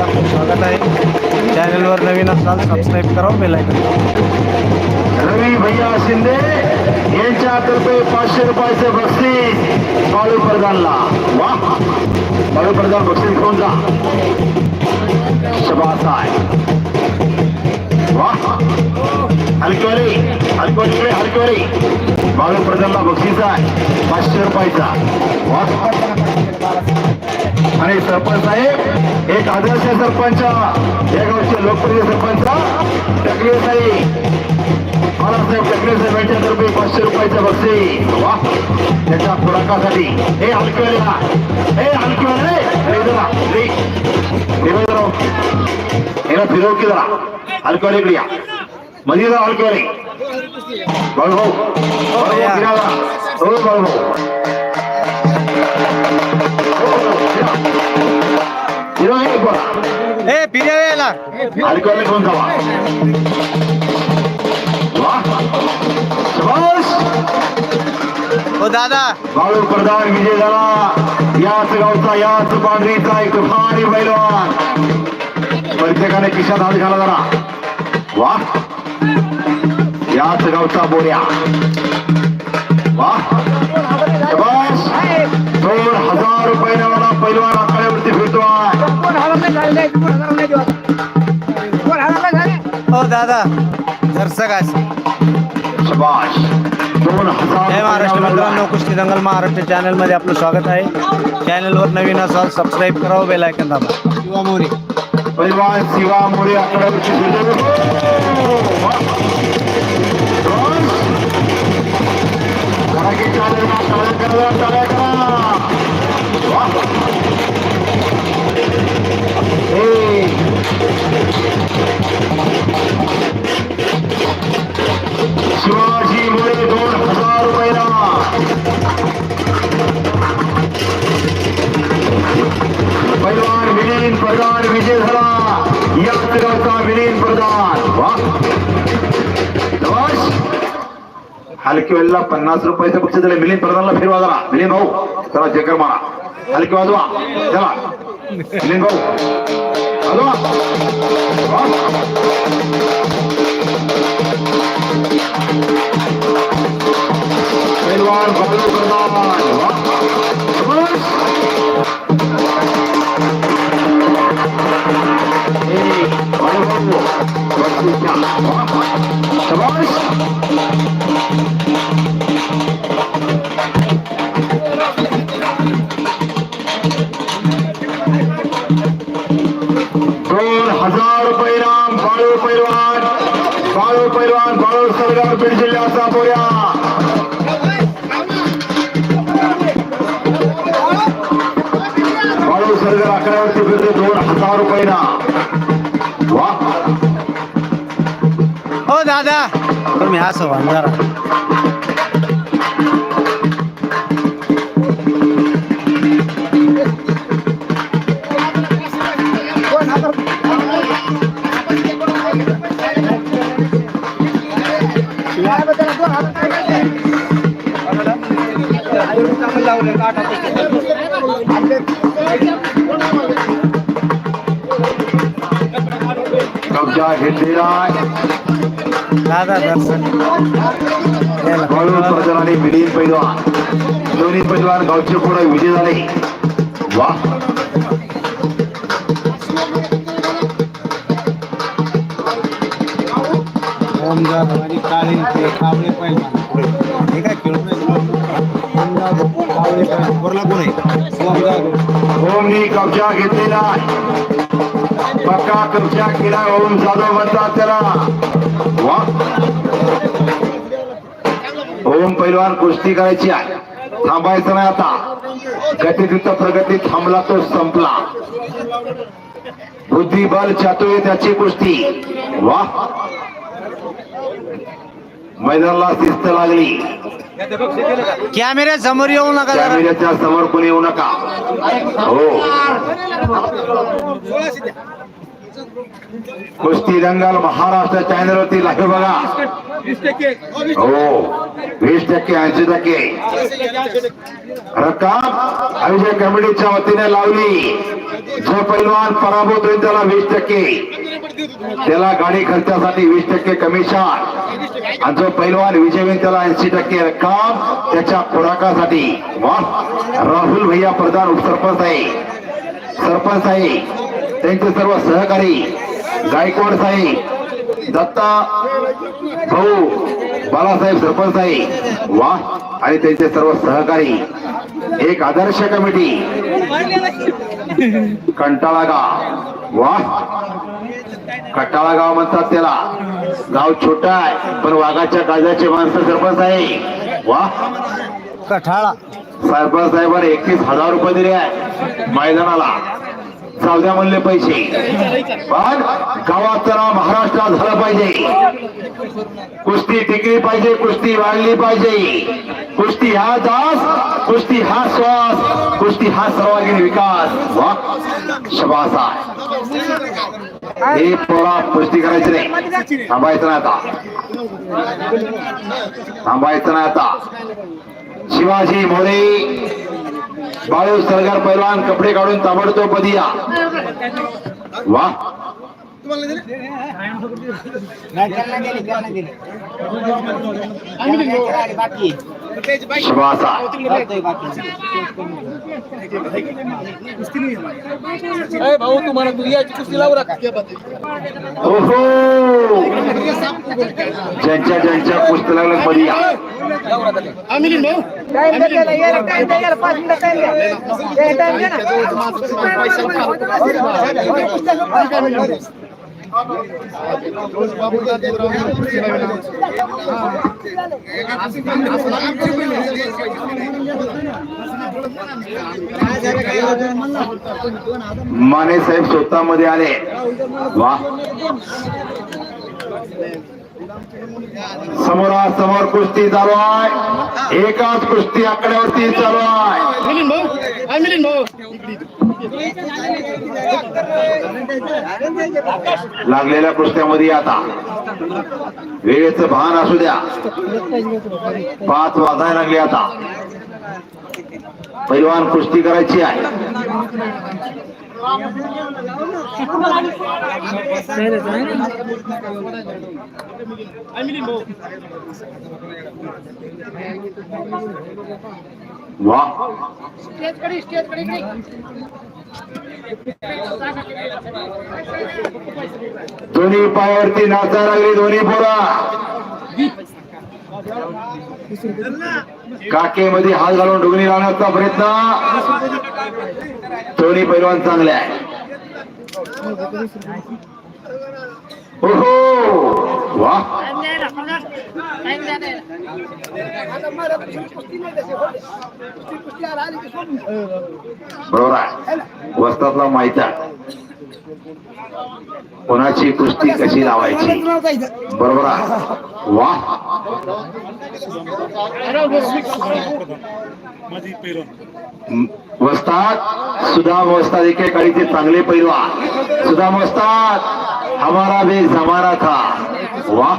आपलं स्वागत आहे चॅनलवर नवीन असाल सबस्क्राईब करा बेल आयकॉन रवी भैया शिंदे यांच्यातर्फे पाचशे रुपयाचे बक्षीस बाळू प्रधानला वा बाळू प्रधान बक्षीस घेऊन जा शबास आहे वा हलकवरी हलकवरी हलकवरी बाळू प्रधानला बक्षीस आहे. पाचशे रुपयाचा. आणि सरपंच साहेब एक आदर्श सरपंच या गावचे लोकप्रिय सरपंच टकले साहेब बाळासाहेब टकले साहेब यांच्यातर्फे पाचशे रुपयाचा बक्षीस वा त्याच्या पुरकासाठी हे हलकेवाले हा. हे हलकेवाले रे. फिरव की जरा. हलकेवाले या. ए फिर्या यायला हलकेवाले जावा वा हो दादा. बाळू प्रधान विजय झाला याच गावचा याच बांधरीचा एक भारी पैलवान प्रत्येकाने खिशात हात घाला जरा वा याच गावचा बोऱ्या शबाश दोन हजार रुपये मला पैलवान आकड्यावरती फिरतोय हो दादा. दर्शक आहे शबाश दोन जय महाराष्ट्र मित्रांनो कुस्ती दंगल महाराष्ट्र चॅनलमध्ये आपलं स्वागत आहे. चॅनलवर नवीन असाल सबस्क्राईब करावं बेल आयकॉन दाबा. किंवा मोरी पैलवान शिवा मोरे आकड्यावरती फिरतो চলে না চলে গেল চলে গেল हलकी वेळेला पन्नास रुपयाचं बक्षीस दिलं. मिलिंद प्रधानला फिरवा जरा. मिलिंद भाऊ चला चक्कर मारा. हलकी वाजवा चला. मिलिंद भाऊ. वाजवा वा. पैलवान बालू प्रधान वा. शाबास. असं हसव कब्जा घेतलेला बाळू प्रधान आणि मिलिंद पैलवान. दोन्ही पैलवान गावचे पुढे विजय झाले. वा. ओमनी कब्जा घेतलेला पक्का कब्जा केला. ओम जाधव म्हणतात त्याला. वा. ओम पैलवान कुस्ती करायची आहे. थांबायचं नाही आता. गतियुक्त प्रगती थांबला तो संपला. बुद्धिबल चातुर्य त्याची कुस्ती. वा. मैदानाला शिस्त लागली. कॅमेऱ्या समोर येऊ नका कॅमेऱ्याच्या समोर कोणी येऊ नका. हो. कुस्ती दंगल महाराष्ट्र चॅनल वरती लाईव्ह बघा. हो वीस टक्के ऐंशी टक्के. रक्कम अभिषेक कमिटीच्या वतीने लावली. जो पैलवान पराभूत होईल त्याला वीस टक्के. त्याला गाडी खर्चासाठी वीस टक्के कमिशन आणि जो पैलवान विजय होईल त्याला ऐंशी टक्के रक्कम त्याच्या खुराकासाठी. वा राहुल भैया प्रधान उपसरपंच आहे. सरपंच आहे. त्यांचे सर्व सहकारी गायकवाड साहेब दत्ता भाऊ बाळासाहेब सरपंच आहे वा आणि त्यांचे सर्व सहकारी एक आदर्श कमिटी कंटाळा गाव वा. कंटाळा गाव म्हणतात त्याला. गाव छोटा आहे पण वाघाच्या काळजाचे माणसं सरपंच आहे. वा. कठाळा. सरपंच साहेबांनी एकतीस हजार रुपये दिले आहे मैदानाला. जाऊ द्या म्हणले पैसे. पण गावात नाव महाराष्ट्रात झालं पाहिजे. कुस्ती टिकली पाहिजे कुस्ती वाढली पाहिजे. कुस्ती हा दास कुस्ती हा श्वास कुस्ती हा सर्वांगीण विकास. वा. शबासा हे पोरा कुस्ती करायची नाही. थांबायचं नाही आता. थांबायचं नाही आता. शिवाजी मोरे बाळू सरगार पैलवान कपडे काढून ताबडतोबमध्ये या वा शिवासा भाऊ तुम्हाला तू याची कुस्ती लावू नका ओहो. ज्यांच्या ज्यांच्या पुस्तकाला मध्ये या टाइम त्याला, याला टाइम याला पाच टाइम द्या. टाइम द्या ना. माने साहेब स्वतःमध्ये आले वा समोरासमोर कुस्ती चालू आहे. एकाच कुस्ती आकड्यावरती चालू आहे. लागलेल्या कुस्त्यामध्ये आता वेळेचं भान असू द्या. पाच वाजायला लागले आता. पैलवान कुस्ती करायची आहे. वा दोन्ही पायावरती नाचा लागली दोन्ही पोरा. काकेमध्ये हात घालून डुगणी लावण्याचा प्रयत्न. दोन्ही पैलवान चांगले आहे ओहो! वा. बरोबर आहे. वस्तातला माहिती आहे. कोणाची कुस्ती कशी लावायची? बरोबर वा. वस्तात सुधा सुदाम वस्ताद एके काळीचे चांगले पैलवा. सुधा वस्ताद हमारा भी जमाना था. वा.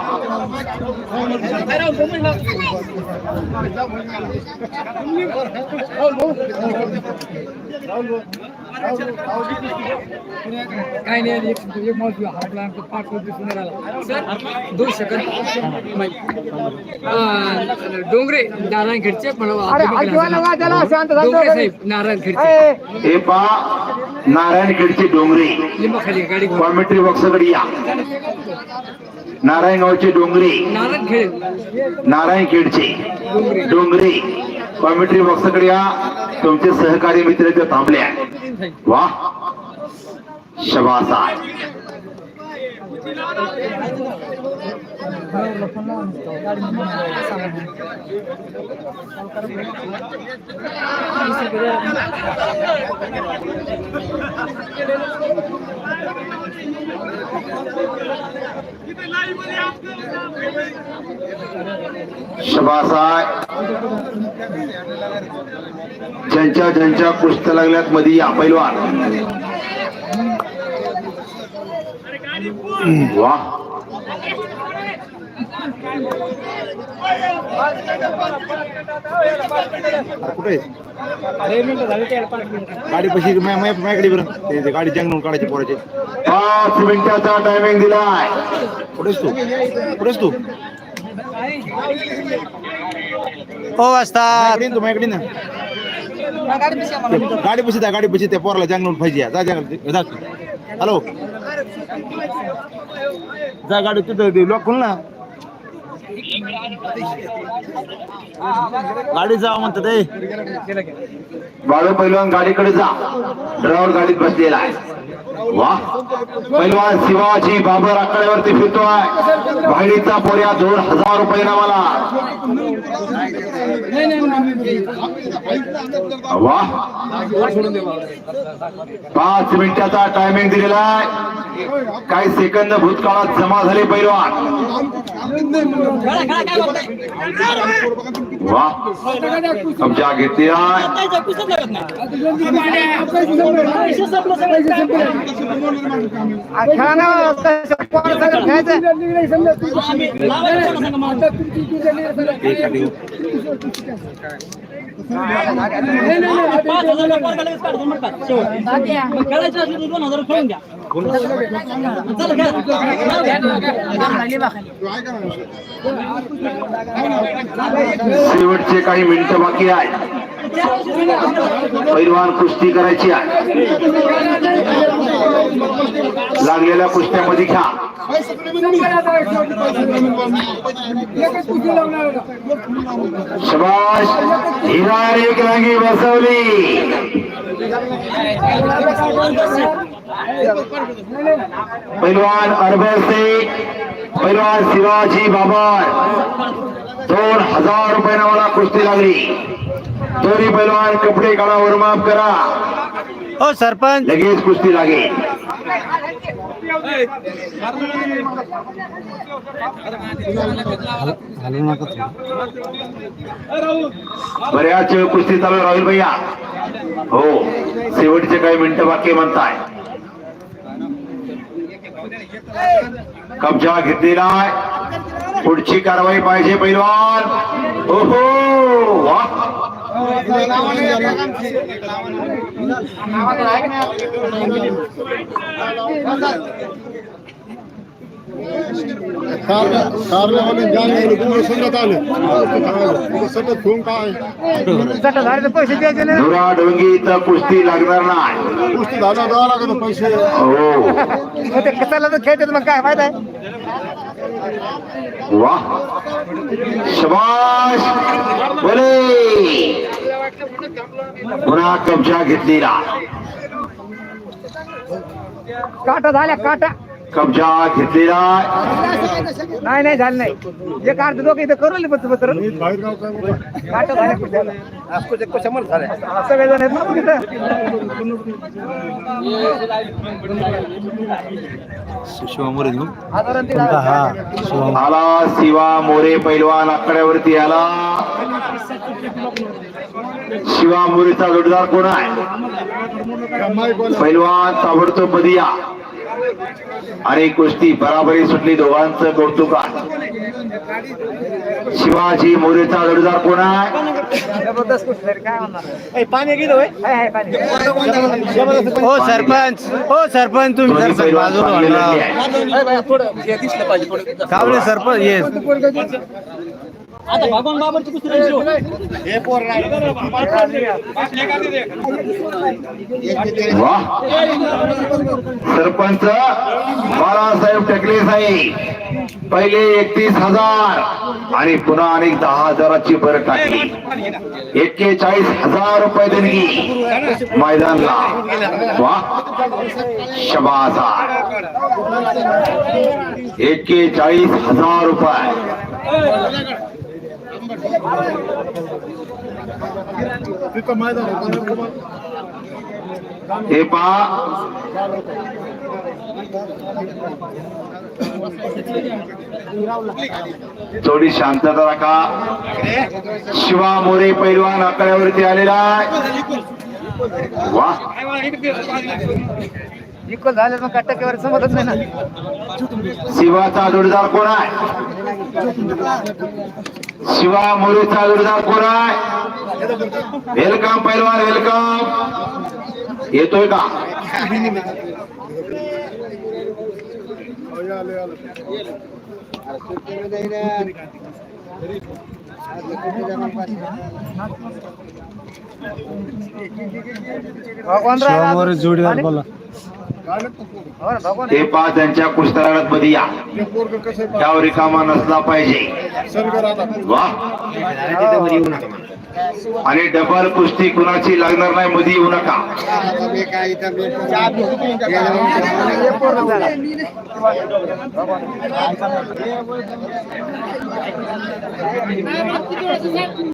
काय नाही एक एक माणूस आमचा पाच दिसून राहिला. सर दोन सेकंद डोंगरे नारायण खेडचे. डोंगरे साहेब नारायण खेडचे ए, हे पा नारायणखेडची डोंगरी. लिंबाखाली गाडी कॉमेंट्री बॉक्सकडे या. नारायणगावची डोंगरी. नारायण खेड नारायणखेडची. डोंगरी. कॉमेंट्री बॉक्सकडे या. तुमचे सहकारी मित्र इथे थांबले आहे वा शबासा शबासा ज्यांच्या ज्यांच्या कुस्त्या लागल्यात मध्ये या पैलवान. वा. कुठे गाडी पशी माझ्याकडे बरं गाडी जंगलून काढायची पोराचे. पाच मिनिटाचा टायमिंग दिलाय कुठेस तू? कुठेस तू हो ये तू माझ्याकडे ना. गाडी पशी त्या गाडी पशी त्या पोराला जंगलून पाहिजे. जा जंगल जा हॅलो. जा गाडी तिथं लॉक ना. गाडी जा म्हणतात ते बाळू पैलवान गाडीकडे जा. ड्रायव्हर गाडीत बसलेला आहे. वा. पैलवान शिवाजी बाबर आकड्यावरती फिरतोय. भाडीचा पोऱ्या दोन हजार रुपये नावाला वा. पाच मिनिटाचा टायमिंग दिलेला आहे. काही सेकंद भूतकाळात जमा झाले पैलवान. वा कब्जा घेतली आहे. खेळा ना कसं कोण सगळं खेळायचं खेळायचं असलं तर दोन हजार शेवटचे काही मिनिटं बाकी आहे पैलवान कुस्ती करायची आहे. लागलेल्या कुस्त्यामध्ये घ्या. शबाश हिरा एक रांगी बसवली. पैलवान अरबल से पैलवान शिवाजी बाबर दोन हजार रुपये नावाला कुस्ती लागली. दोन्ही पैलवान कपडे काढा वरमाप करा. हो सरपंच. लगेच कुस्ती लागेल. बऱ्याच कुस्ती चालू राहुल भैया. हो शेवटचे काही मिनिटं बाकी म्हणताय. कब्जा घेतलेला आहे पुढची कारवाई पाहिजे पैलवान. ओहो वा. सट झाले तर पैसे द्यायचे नाही धुरा डोंगी तर कुस्ती लागणार नाही हो मग ते कसाला तर खेळतात मग काय फायदा आहे वा शबाश बोले पुन्हा कब्जा घेतलेला. काटा झाल्या काटा. कब्जा घेतलेला. नाही नाही झालं नाही. जे काढतो दोघं इथं करू बस बस काटा झाल्या कुठ्याला सगळे जण आहेत ना मग इथं? शिवामोरे घेऊन आजारानं ते झालं. आला शिवा मोरे पैलवान आकड्यावरती आला. शिवा मोरेचा जोडदार कोण आहे? पैलवान ताबडतोबमध्ये आणि कुस्ती बराबरी सुटली दोघांचं कौतुक शिवाजी मोरेचा जोडदार कोण आहे? पाणी हो सरपंच. हो सरपंच तुम्ही सरपंच? येस. आता भगवान बाबाची कुस्ती द्यायची हो. वा. सरपंच बाळासाहेब टकले साहेब पहिले एकतीस हजार आणि पुन्हा अनेक दहा हजाराची भर टाकली. एक्केचाळीस हजार रुपये देणगी मैदानला. वा. शबासा एक्केचाळीस हजार रुपये. हे पहा. थोडी शांतता राखा शिवा मोरे पैलवान आकड्यावरती आलेला आहे. वा. इक्वल झाले मग काय टक्केवारी समजत नाही ना. शिवाचा जोडीदार कोण आहे? शिवा मोरेचा जोडीदार कोण आहे? वेलकम पैलवान वेलकम येतोय का? जोडीदार बोला. ते पाच त्यांच्या कुस्ताळात मध्ये या. त्यावर रिकामा नसला पाहिजे. वा. आणि डबल कुस्ती कुणाची लागणार नाही मध्ये येऊ नका.